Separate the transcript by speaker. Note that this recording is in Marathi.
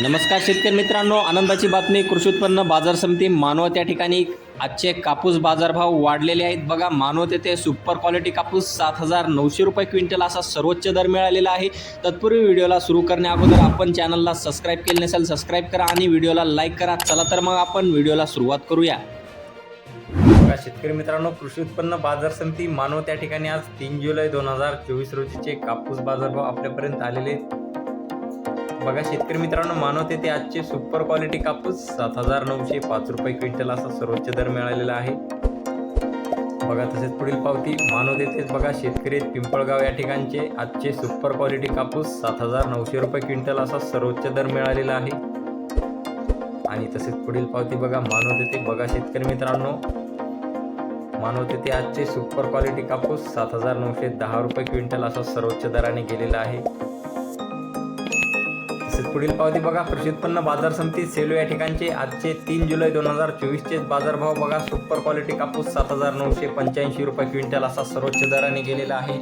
Speaker 1: नमस्कार शेतकरी मित्रांनो आनंदाची बातमी कृषी उत्पन्न बाजार समिती मानवत या ठिकाणी. आजचे कापूस बाजारभाव वाढलेले आहेत. बघा मानवत येथे सुपर क्वालिटी कापूस सात हजार नऊशे रुपये क्विंटल असा सर्वोच्च दर मिळालेला आहे. तत्पूर्वी व्हिडिओला सुरू करण्या अगोदर आपण चॅनलला सबस्क्राईब केले नसेल सबस्क्राईब करा आणि व्हिडिओला लाईक करा. चला तर मग आपण व्हिडिओला सुरुवात करूया. बघा शेतकरी मित्रांनो कृषी उत्पन्न बाजार समिती मानव त्या ठिकाणी आज तीन जुलै दोन हजार चोवीस रोजीचे कापूस बाजारभाव आपल्यापर्यंत आलेले आहेत. बघा शेतकरी मित्रांनो मानव ते आजचे सुपर क्वालिटी कापूस सात हजार नऊशे पाच रुपये क्विंटल असा सर्वोच्च दर मिळालेला आहे. बघा तसेच पुढील पावती मानव तेथेच बघा शेतकरी पिंपळगाव या ठिकाणचे. आजचे सुपर क्वालिटी कापूस सात हजार नऊशे रुपये क्विंटल असा सर्वोच्च दर मिळालेला आहे. आणि तसेच पुढील पावती बघा मानव ते बघा शेतकरी मित्रांनो. मानव ते आजचे सुपर क्वालिटी कापूस सात हजार नऊशे दहा रुपये क्विंटल असा सर्वोच्च दराने गेलेला आहे. तसेच पुढील पावती बघा. कृषी उत्पन्न बाजार समिती सेलू या ठिकाणचे आजचे तीन जुलै दोन हजार चोवीसचे बाजारभाव बघा. सुपर क्वालिटी कापूस सात हजार नऊशे पंच्याऐंशी रुपये क्विंटल असा सर्वोच्च दराने गेलेला आहे.